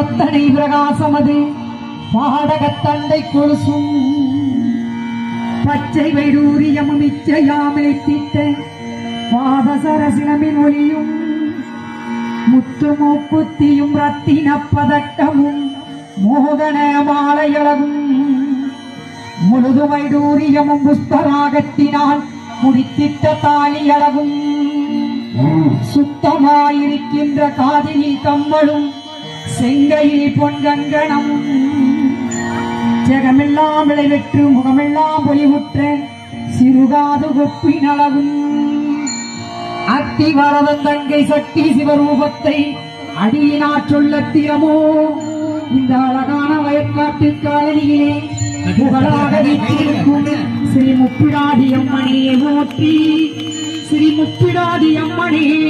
எத்தனை பிரகாசமது பாடகத்தண்டை கொலுசும். பச்சை வைடூரியமும் இச்சையாமை திட்ட. பாதசரசிலமின் ஒலியும் முத்துமூக்குத்தியும் ரத்தின பதக்கமும் மோகன மாலையளவும் முழுது வைடூரியமும் புஷ்பராகத்தினால் முடித்திட்ட தாலியளவும் சுத்தமாயிருக்கின்ற காதினில் கம்மலும் செங்கையில் பொன்கங்கணமும் ஜெகமெல்லாம் விளைவெற்று முகமெல்லாம் பொலிவுற்ற சிறுகாது கொப்பினளவும் அத்தி வரதன் தங்கை சக்தி சிவரூபத்தை அடியினாற் சொல்ல திறமோ? இந்த அழகான வயற்காட்டு காலனியிலே புகழாக வீற்றிருக்கும் ஸ்ரீ முப்பிடாதி அம்மணியை போற்றி ஸ்ரீ முப்பிடாதி அம்மணியே